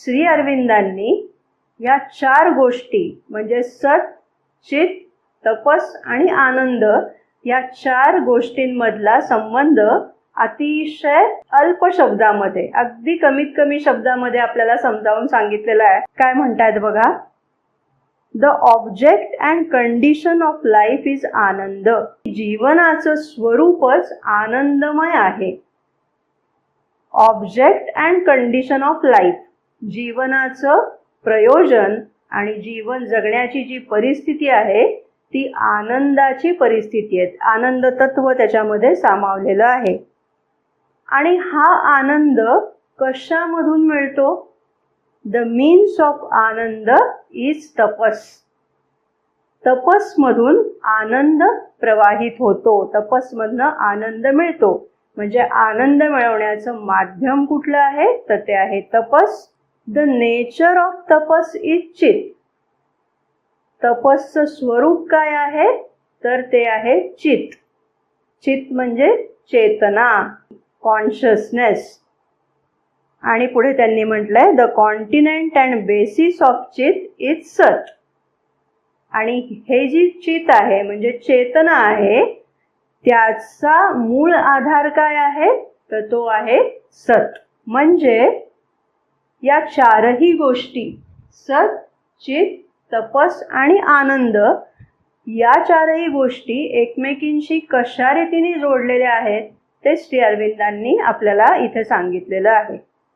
श्री अरविंदांनी या चार गोष्टी म्हणजे सत चित तपस आणि आनंद या चार गोष्टींमधला संबंध अतिशय अल्प शब्दामध्ये अगदी कमीत कमी शब्दामध्ये आपल्याला समजावून सांगितलेलं आहे. काय म्हणतायत बघा? The object and condition of life is anand. जीवनाचं स्वरूपच आनंदमय आहे. Object and condition of life जीवनाचं प्रयोजन आणि जीवन जगण्याची जी परिस्थिती आहे ती आनंदाची परिस्थिती आहे. आनंद तत्व त्याच्यामध्ये सामावलेलं आहे. आणि हा आनंद कशामधून मिळतो? The means of anand is tapas. तपसमधून आनंद प्रवाहित होतो. तपसमधनं आनंद मिळतो. म्हणजे आनंद मिळवण्याचं माध्यम कुठलं आहे? तर ते आहे तपस. The nature of tapas is chit तपसचं स्वरूप काय आहे? तर ते आहे चित. चित म्हणजे चेतना कॉन्शियसनेस आणि पुढे त्यांनी म्हटलंय the continent and basis of chit is sat आणि हे जी चित आहे म्हणजे चेतना आहे त्याचा मूळ आधार काय आहे? तर तो आहे सत. म्हणजे या चारही गोष्टी सत चित तपस आणि आनंद या चारही गोष्टी एकमेकींशी कशा रीतीने जोडलेल्या आहेत ते श्री अरविंदांनी आपल्याला इथे सांगितलेलं आहे.